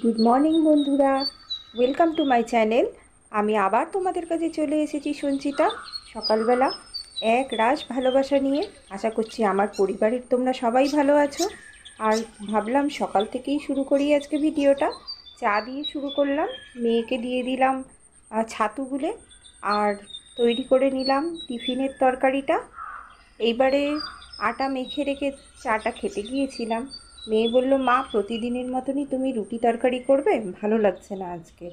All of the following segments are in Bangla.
গুড মর্নিং বন্ধুরা। ওয়েলকাম টু মাই চ্যানেল আমি আবার তোমাদের কাছে চলে এসেছি সঞ্চিতা। সকালবেলা এক রাস ভালোবাসা নিয়ে। আশা করছি আমার পরিবারের তোমরা সবাই ভালো আছো। আর ভাবলাম সকাল থেকেই শুরু করি আজকে ভিডিওটা। চা দিয়ে শুরু করলাম, মেয়েকে দিয়ে দিলাম ছাতু গুলে আর তৈরি করে নিলাম টিফিনের তরকারিটা। এইবারে আটা মেখে রেখে চাটা খেতে গিয়েছিলাম। মেয়ে বলল, মা, প্রতিদিনের মতনই তুমি রুটি তরকারি করবে? ভালো লাগছে না আজকে।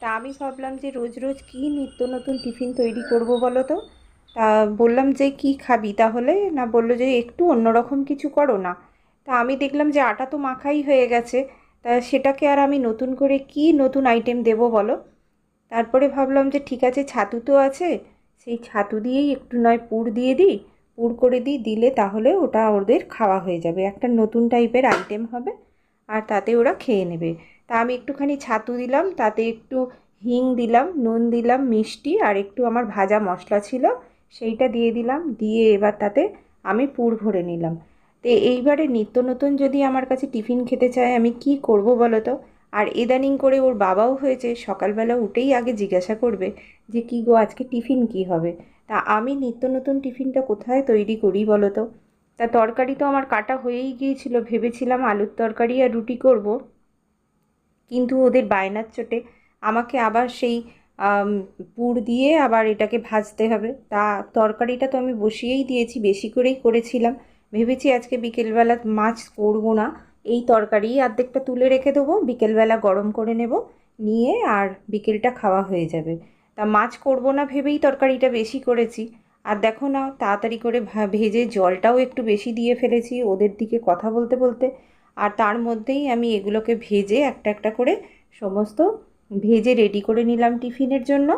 তা আমি ভাবলাম যে রোজ রোজ কী নিত্য নতুন টিফিন তৈরি করব বলো তো? তা বললাম যে, কি খাবি তাহলে? না বলল যে, একটু অন্যরকম কিছু করো না। তা আমি দেখলাম যে, আটা তো মাখাই হয়ে গেছে। তা সেটাকে আর আমি নতুন করে কি নতুন আইটেম দেবো বলো? তারপরে ভাবলাম যে, ঠিক আছে, ছাতু তো আছে। সেই ছাতু দিয়েই একটু নয়, পুর দিয়ে দিই। পুর করে দিই, দিলে তাহলে ওটা ওদের খাওয়া হয়ে যাবে। একটা নতুন টাইপের আইটেম হবে আর তাতে ওরা খেয়ে নেবে। তা আমি একটুখানি ছাতু দিলাম, তাতে একটু হিং দিলাম, নুন দিলাম, মিষ্টি আর একটু আমার ভাজা মশলা ছিল, সেইটা দিয়ে দিলাম, দিয়ে এবার তাতে আমি পুর ভরে নিলাম। তো এইবারে নিত্য নতুন যদি আমার কাছে টিফিন খেতে চায়, আমি কি করব বলো তো? আর ইদানিং করে ওর বাবাও হয়েছে, সকালবেলা উঠেই আগে জিজ্ঞাসা করবে যে, কি গো, আজকে টিফিন কি হবে? তা আমি নিত্য নতুন টিফিনটা কোথায় তৈরি করি বলো তো? তা তরকারি তো আমার কাটা হয়েই গিয়েছিল, ভেবেছিলাম আলুর তরকারি আর রুটি করব। কিন্তু ওদের বায়নার চোটে আমাকে আবার সেই পুর দিয়ে আবার এটাকে ভাজতে হবে। তা তরকারিটা তো আমি বসিয়েই দিয়েছি, বেশি করেই করেছিলাম। ভেবেছি আজকে বিকেলবেলা মাছ করব না, এই তরকারি অর্ধেকটা তুলে রেখে দেবো, বিকেলবেলা গরম করে নেব, নিয়ে আর বিকেলটা খাওয়া হয়ে যাবে। তা মাছ করব না ভেবেই তরকারিটা বেশি করেছি। আর দেখো না, তাড়াতাড়ি করে ভেজে জলটাও একটু বেশি দিয়ে ফেলেছি ওদের দিকে কথা বলতে বলতে। আর তার মধ্যেই আমি এগুলোকে ভেজে একটা একটা করে সমস্ত ভেজে রেডি করে নিলাম টিফিনের জন্য।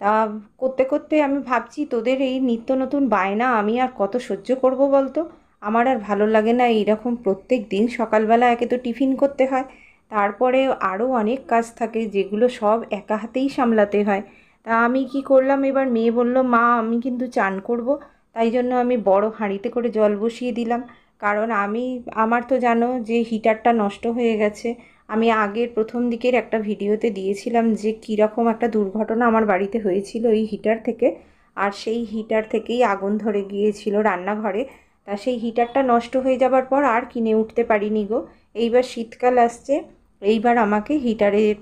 তা করতে করতে আমি ভাবছি, তোদের এই নিত্য নতুন বায়না আমি আর কত সহ্য করব বলতো? আমার আর ভালো লাগে না এইরকম প্রত্যেক দিন সকালবেলা একে তো টিফিন করতে হয়। তারপরে আরও অনেক কাজ থাকে যেগুলো সব একা হাতেই সামলাতে হয়। তা আমি কি করলাম? এবার মেয়ে বলল, মা, আমি কিন্তু চান করব। তাই জন্য আমি বড় হাঁড়িতে করে জল বসিয়ে দিলাম। কারণ আমি, আমার তো জানো যে হিটারটা নষ্ট হয়ে গেছে। আমি আগের প্রথম দিকের একটা ভিডিওতে দিয়েছিলাম যে কীরকম একটা দুর্ঘটনা আমার বাড়িতে হয়েছিল এই হিটার থেকে। আর সেই হিটার থেকেই আগুন ধরে গিয়েছিল রান্নাঘরে। তা সেই হিটারটা নষ্ট হয়ে যাবার পর আর কিনে উঠতে পারিনি গো। এইবার শীতকাল আসছে। এইবার আমাকে হিটারে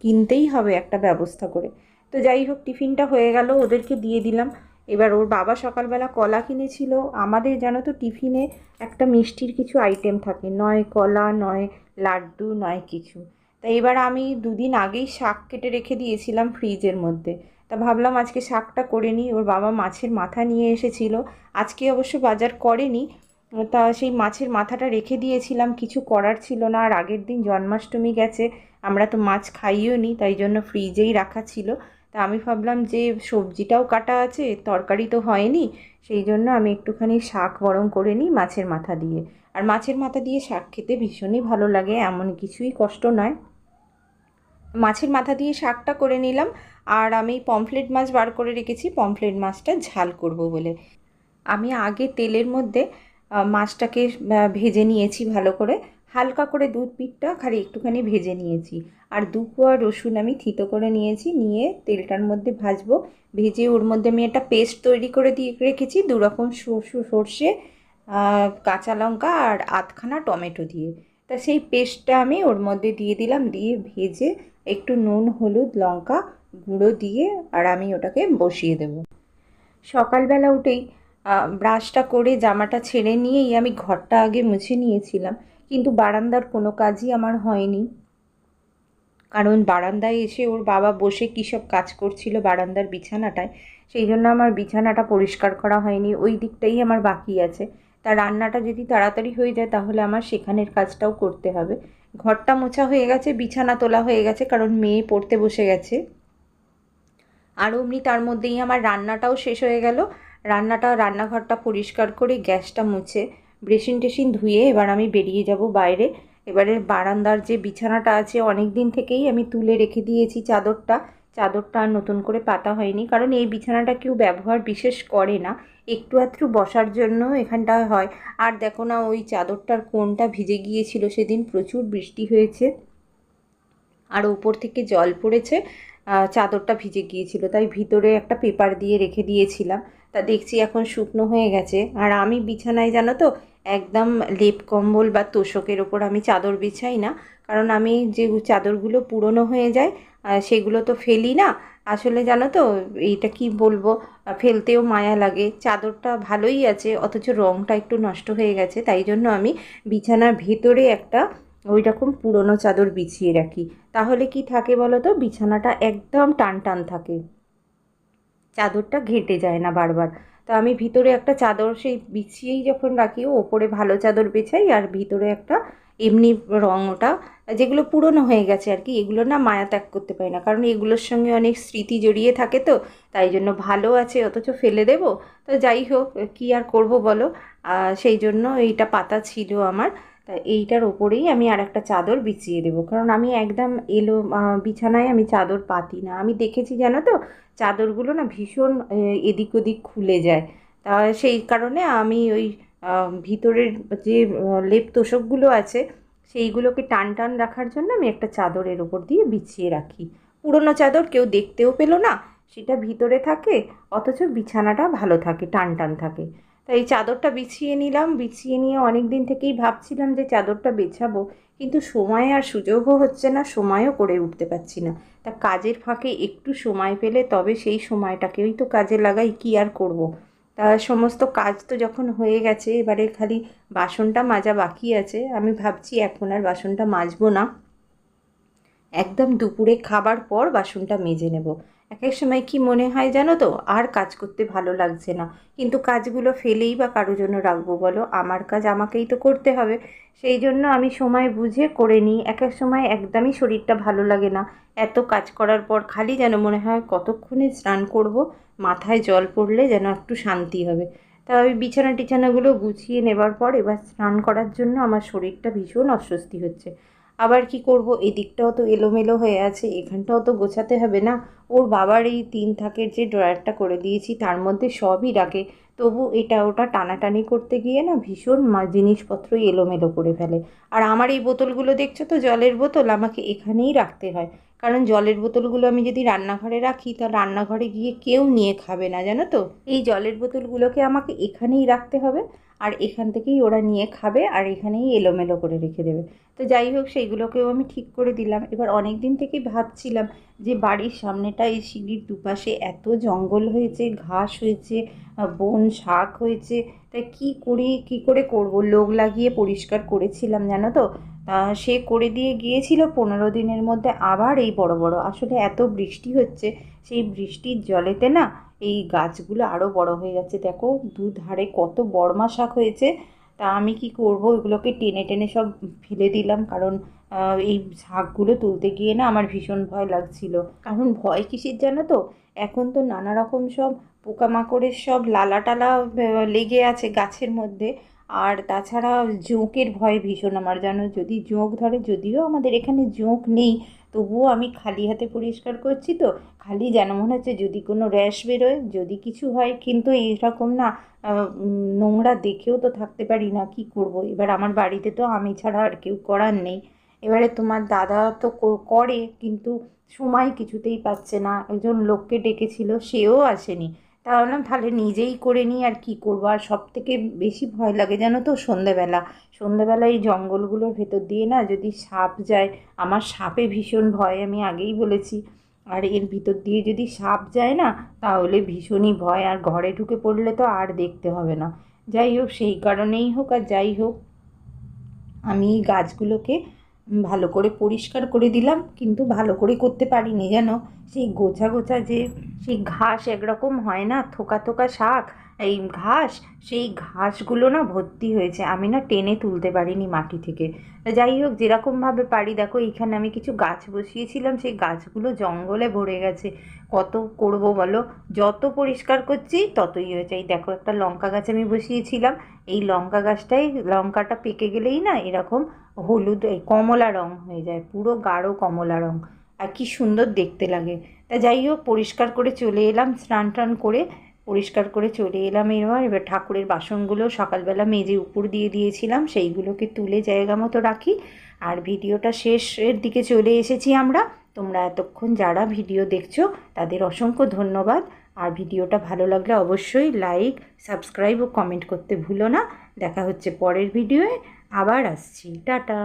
কিনতেই হবে একটা ব্যবস্থা করে। তো যাই হোক, টিফিনটা হয়ে গেল, ওদেরকে দিয়ে দিলাম। এবার ওর বাবা সকালবেলা কলা কিনেছিল। আমাদের জানো তো টিফিনে একটা মিষ্টির কিছু আইটেম থাকে। নয় কলা, নয় লাড্ডু, নয় কিছু। তা এবার আমি দুদিন আগেই শাক কেটে রেখে দিয়েছিলাম ফ্রিজের মধ্যে। তা ভাবলাম আজকে শাকটা করে নিই। ওর বাবা মাছের মাথা নিয়ে এসেছিল। আজকে অবশ্য বাজার করেনি। তা সেই মাছের মাথাটা রেখে দিয়েছিলাম, কিছু করার ছিল না, আর আগের দিন জন্মাষ্টমী গেছে, আমরা তো মাছ খাইও নি, তাই জন্য ফ্রিজেই রাখা ছিল। তা আমি ভাবলাম যে সবজিটাও কাটা আছে, তরকারি তো হয়নি, সেই জন্য আমি একটুখানি শাক বরং করে নিই মাছের মাথা দিয়ে। আর মাছের মাথা দিয়ে শাক খেতে ভীষণই ভালো লাগে, এমন কিছুই কষ্ট নয়। মাছের মাথা দিয়ে শাকটা করে নিলাম, আর আমি পমফ্লেট মাছ বার করে রেখেছি, পমফ্লেট মাছটা ঝাল করব বলে। আমি আগে তেলের মধ্যে মাছটাকে ভেজে নিয়েছি ভালো করে। হালকা করে দুধ পিঠটা খালি একটুখানি ভেজে নিয়েছি। আর দু কোয়া রসুন আমি থিতো করে নিয়েছি, নিয়ে তেলটার মধ্যে ভাজবো। ভেজে ওর মধ্যে আমি একটা পেস্ট তৈরি করে দিয়ে রেখেছি দু রকম সর- সর্ষে কাঁচা লঙ্কা আর আধখানা টমেটো দিয়ে। তা সেই পেস্টটা আমি ওর মধ্যে দিয়ে দিলাম, দিয়ে ভেজে একটু নুন, হলুদ, লঙ্কা গুঁড়ো দিয়ে আর আমি ওটাকে বসিয়ে দেবো। সকালবেলা উঠেই ব্রাশটা করে জামাটা ছেড়ে নিয়েই আমি ঘরটা আগে মুছে নিয়েছিলাম। কিন্তু বারান্দার কোনো কাজই আমার হয়নি। কারণ বারান্দায় এসে ওর বাবা বসে কী সব কাজ করছিল বারান্দার বিছানাটায়, সেই জন্য আমার বিছানাটা পরিষ্কার করা হয়নি। ওই দিকটাই আমার বাকি আছে। তা রান্নাটা যদি তাড়াতাড়ি হয়ে যায়, তাহলে আমার সেখানের কাজটাও করতে হবে। ঘরটা মোছা হয়ে গেছে, বিছানা তোলা হয়ে গেছে, কারণ মেয়ে পড়তে বসে গেছে। আর অমনি তার মধ্যেই আমার রান্নাটাও শেষ হয়ে গেল। রান্নাটা, রান্নাঘরটা পরিষ্কার করে গ্যাসটা মুছে বেসিন টেসিন ধুয়ে এবার আমি বেরিয়ে যাব বাইরে। এবারে বারান্দার যে বিছানাটা আছে অনেক দিন থেকেই আমি তুলে রেখে দিয়েছি চাদরটা। চাদরটা আর নতুন করে পাতা হয়নি, কারণ এই বিছানাটা কেউ ব্যবহার বিশেষ করে না। একটু আধটু বসার জন্য এখানটা হয়। আর দেখো না, ওই চাদরটার কোনটা ভিজে গিয়েছিল, সেদিন প্রচুর বৃষ্টি হয়েছে। আর উপর থেকে জল পড়েছে। চাদরটা ভিজে গিয়েছিল, তাই ভিতরে একটা পেপার দিয়ে রেখে দিয়েছিলাম। তা দেখছি এখন শুকনো হয়ে গেছে। আর আমি বিছানায়, জানো তো, একদম লেপ কম্বল বা তোষকের ওপর আমি চাদর বিছাই না, কারণ আমি যে চাদরগুলো পুরনো হয়ে যায় সেগুলো তো ফেলি না। আসলে জানো তো, এইটা কি বলব ফেলতেও মায়া লাগে। চাদরটা ভালোই আছে, অথচ রঙটা একটু নষ্ট হয়ে গেছে, তাই জন্য আমি বিছানার ভেতরে একটা ওই রকম পুরনো চাদর বিছিয়ে রাখি। তাহলে কি থাকে বলো তো বিছানাটা একদম টান টান থাকে। চাদরটা ঘেঁটে যায় না বারবার। তো আমি ভিতরে একটা চাদর সেই বিছিয়েই যখন রাখি ওপরে ভালো চাদর বেছাই আর ভিতরে একটা এমনি রঙটা যেগুলো পুরনো হয়ে গেছে আর কি, এগুলো না মায়া ত্যাগ করতে পারি না। কারণ এগুলোর সঙ্গে অনেক স্মৃতি জড়িয়ে থাকে তো, তাই জন্য ভালো আছে, অথচ ফেলে দেবো। তো যাই হোক, কী আর করব বলো? সেই জন্য এইটা পাতা ছিল আমার। তা এইটার ওপরেই আমি আর একটা চাদর বিছিয়ে দেবো। কারণ আমি একদম এলো বিছানায় আমি চাদর পাতি না। আমি দেখেছি জানো তো, চাদরগুলো না ভীষণ এদিক ওদিক খুলে যায়। তা সেই কারণে আমি ওই ভিতরের যে লেপ তোষকগুলো আছে, সেইগুলোকে টান টান রাখার জন্য আমি একটা চাদরের ওপর দিয়ে বিছিয়ে রাখি। পুরনো চাদর কেউ দেখতেও পেল না, সেটা ভিতরে থাকে, অথচ বিছানাটা ভালো থাকে, টান টান থাকে। তাই এই চাদরটা বিছিয়ে নিলাম, বিছিয়ে নিয়ে অনেক দিন থেকেই ভাবছিলাম যে চাদরটা বেছাবো, কিন্তু সময় আর সুযোগও হচ্ছে না, সময়ও করে উঠতে পারছি না। তা কাজের ফাঁকে একটু সময় পেলে তবে সেই সময়টাকেই তো কাজে লাগাই, কি আর করব। তা সমস্ত কাজ তো যখন হয়ে গেছে, এবারে খালি বাসনটা মাজা বাকি আছে, আমি ভাবছি এখন আর বাসনটা মাজবো না। একদম দুপুরে খাবার পর বাসনটা মেজে নেব। এক এক সময় কি মনে হয় জানো তো? আর কাজ করতে ভালো লাগছে না। কিন্তু কাজগুলো ফেলেই বা কারোর জন্য রাখব বলো? আমার কাজ আমাকেই তো করতে হবে। সেই জন্য আমি সময় বুঝে করে নিই। এক এক সময় একদমই শরীরটা ভালো লাগে না। এত কাজ করার পর খালি যেন মনে হয় কতক্ষণে স্নান করব, মাথায় জল পড়লে যেন একটু শান্তি হবে। তা ওই বিছানা টিছানাগুলো গুছিয়ে নেবার পর এবার স্নান করার জন্য আমার শরীরটা ভীষণ অস্বস্তি হচ্ছে। আবার কি করব? এদিকটাও তো এলোমেলো হয়ে আছে, এখানটাও তো গোছাতে হবে না। ওর বাবার এই তিন থাকের যে ড্রয়ারটা করে দিয়েছি, তার মধ্যে সবই রাখে তবু এটা ওটা টানাটানি করতে গিয়ে না ভীষণ জিনিসপত্রই এলোমেলো করে ফেলে। আর আমার এই বোতলগুলো দেখছ তো? জলের বোতল আমাকে এখানেই রাখতে হয়। কারণ জলের বোতলগুলো আমি যদি রান্নাঘরে রাখি, তা রান্নাঘরে গিয়ে কেউ নিয়ে খাবে না, জানো তো? এই জলের বোতলগুলোকে আমাকে এখানেই রাখতে হবে। আর এখান থেকেই ওরা নিয়ে খাবে আর এখানেই এলোমেলো করে রেখে দেবে। তো যাই হোক, সেইগুলোকেও আমি ঠিক করে দিলাম। এবার অনেক দিন থেকেই ভাবছিলাম যে বাড়ির সামনেটা এই সিঁড়ির দুপাশে এত জঙ্গল হয়েছে, ঘাস হয়েছে বন, শাক হয়েছে তাই কি করি, কি করে করব? লোক লাগিয়ে পরিষ্কার করেছিলাম, জানো তো? তা সে করে দিয়ে গিয়েছিল পনেরো দিনের মধ্যে আবার এই বড় বড়। আসলে এত বৃষ্টি হচ্ছে, সেই বৃষ্টির জলেতে না এই গাছগুলো আরও বড় হয়ে যাচ্ছে। দেখো, দুধারে কত বড়মা শাক হয়েছে। তা আমি কি করব? এগুলোকে টেনে টেনে সব ফেলে দিলাম। কারণ এই শাকগুলো তুলতে গিয়ে না আমার ভীষণ ভয় লাগছিল। কারণ ভয় কিসের জানো তো? এখন তো নানা রকম সব পোকামাকড়ের সব লালা টালা লেগে আছে গাছের মধ্যে। আর তাছাড়া জোঁকের ভয় ভীষণ আমার জানো। যদি জোঁক ধরে, যদিও আমাদের এখানে জোঁক নেই তবুও আমি খালি হাতে পরিষ্কার করছি তো। খালি যেন মনে হচ্ছে যদি কোনো র্যাশ বেরোয়, যদি কিছু হয়, কিন্তু এইরকম না নোংরা দেখেও তো থাকতে পারি না, কি করব? এবার আমার বাড়িতে তো আমি ছাড়া আর কেউ করার নেই। এবারে তোমার দাদা তো করে, কিন্তু সময় কিছুতেই পাচ্ছে না। একজন লোককে ডেকেছিল, সেও আসেনি। তা ভাবলাম, তাহলে নিজেই করে নিই আর কি করব? আর সব থেকে বেশি ভয় লাগে জানো তো সন্ধেবেলা। সন্ধেবেলা এই জঙ্গলগুলোর ভেতর দিয়ে না যদি সাপ যায়, আমার সাপে ভীষণ ভয়, আমি আগেই বলেছি। আর এর ভিতর দিয়ে যদি সাপ যায় না, তাহলে ভীষণই ভয়। আর ঘরে ঢুকে পড়লে তো আর দেখতে হবে না। যাই হোক, সেই কারণেই হোক আর যাই হোক, আমি গাছগুলোকে ভালো করে পরিষ্কার করে দিলাম, কিন্তু ভালো করে করতে পারিনি যেন সেই গোছা গোছা যে, সেই ঘাস একরকম হয় না, থোকা থোকা শাক এই ঘাস, সেই ঘাসগুলো না ভর্তি হয়েছে। আমি না টেনে তুলতে পারিনি মাটি থেকে। যাই হোক, যেরকমভাবে পারি, দেখো এইখানে আমি কিছু গাছ বসিয়েছিলাম। সেই গাছগুলো জঙ্গলে ভরে গেছে। কত করব বলো? যত পরিষ্কার করছি, ততই হয়েছে। এই দেখো, একটা লঙ্কা গাছ আমি বসিয়েছিলাম। এই লঙ্কা গাছটাই লঙ্কাটা পেকে গেলেই না এরকম হলুদ, এই কমলা রং হয়ে যায়। পুরো গাঢ় কমলা রং। আর কি সুন্দর দেখতে লাগে। তা যাই হোক, পরিষ্কার করে চলে এলাম, স্নান টান করে। পরিষ্কার করে চলে এলাম এবার। এবার ঠাকুরের বাসনগুলো সকালবেলা মেজে উপর দিয়ে দিয়েছিলাম, সেইগুলোকে তুলে জায়গা মতো রাখি। আর ভিডিওটা শেষের দিকে চলে এসেছি আমরা। তোমরা এতক্ষণ যারা ভিডিও দেখছ, তাদের অসংখ্য ধন্যবাদ। আর ভিডিওটা ভালো লাগলে অবশ্যই লাইক, সাবস্ক্রাইব ও কমেন্ট করতে ভুলো না। দেখা হচ্ছে পরের ভিডিওয়ে। আবার আসছি। টাটা।